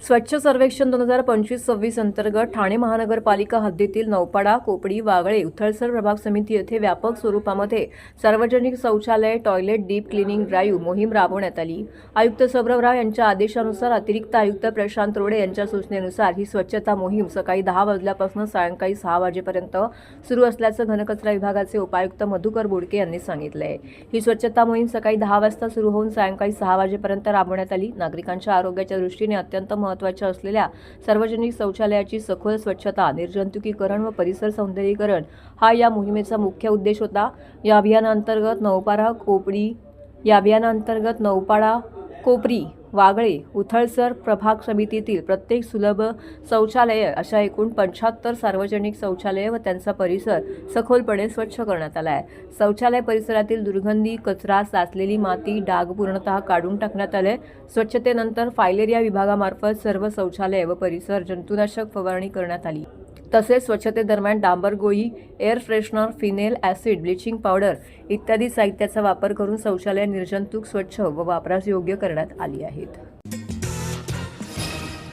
स्वच्छ सर्वेक्षण दोन हजार पंचवीस सव्वीस अंतर्गत ठाणे महानगरपालिका हद्दीतील नौपाडा कोपडी वागळे उथळसर प्रभाग समिती येथे व्यापक स्वरूपामध्ये सार्वजनिक शौचालय टॉयलेट डीप क्लिनिंग ड्राईव्ह मोहीम राबवण्यात आली. आयुक्त सौरभ राव यांच्या आदेशानुसार अतिरिक्त आयुक्त प्रशांत रोडे यांच्या सूचनेनुसार ही स्वच्छता मोहीम सकाळी दहा वाजल्यापासून सायंकाळी सहा वाजेपर्यंत सुरू असल्याचं घनकचरा विभागाचे उपायुक्त मधुकर बोडके यांनी सांगितलंय. ही स्वच्छता मोहीम सकाळी दहा वाजता सुरू होऊन सायंकाळी सहा वाजेपर्यंत राबवण्यात आली. नागरिकांच्या आरोग्याच्या दृष्टीने अत्यंत महत्त्वाच्या असलेल्या सार्वजनिक शौचालयाची सखोल स्वच्छता निर्जंतुकीकरण व परिसर सौंदर्यीकरण हा या मोहिमेचा मुख्य उद्देश होता. या अभियानांतर्गत नौपारा कोपडी या अभियानांतर्गत नौपाडा कोपरी वागळे उथळसर प्रभाग समितीतील प्रत्येक सुलभ शौचालय अशा एकूण पंच्याहत्तर सार्वजनिक शौचालय व त्यांचा परिसर सखोलपणे स्वच्छ करण्यात आला आहे. शौचालय परिसरातील दुर्गंधी कचरा साचलेली माती डाग पूर्णतः काढून टाकण्यात आले. स्वच्छतेनंतर फायलेरिया विभागामार्फत सर्व शौचालय व परिसर जंतुनाशक फवारणी करण्यात आली. तसेच स्वच्छतेदरम्यान डांबरगोई air freshener phenyl acid bleaching powder इत्यादी साहित्याचा वापर करून शौचालय निर्जंतुक स्वच्छ व वापरास योग्य करण्यात आली आहेत.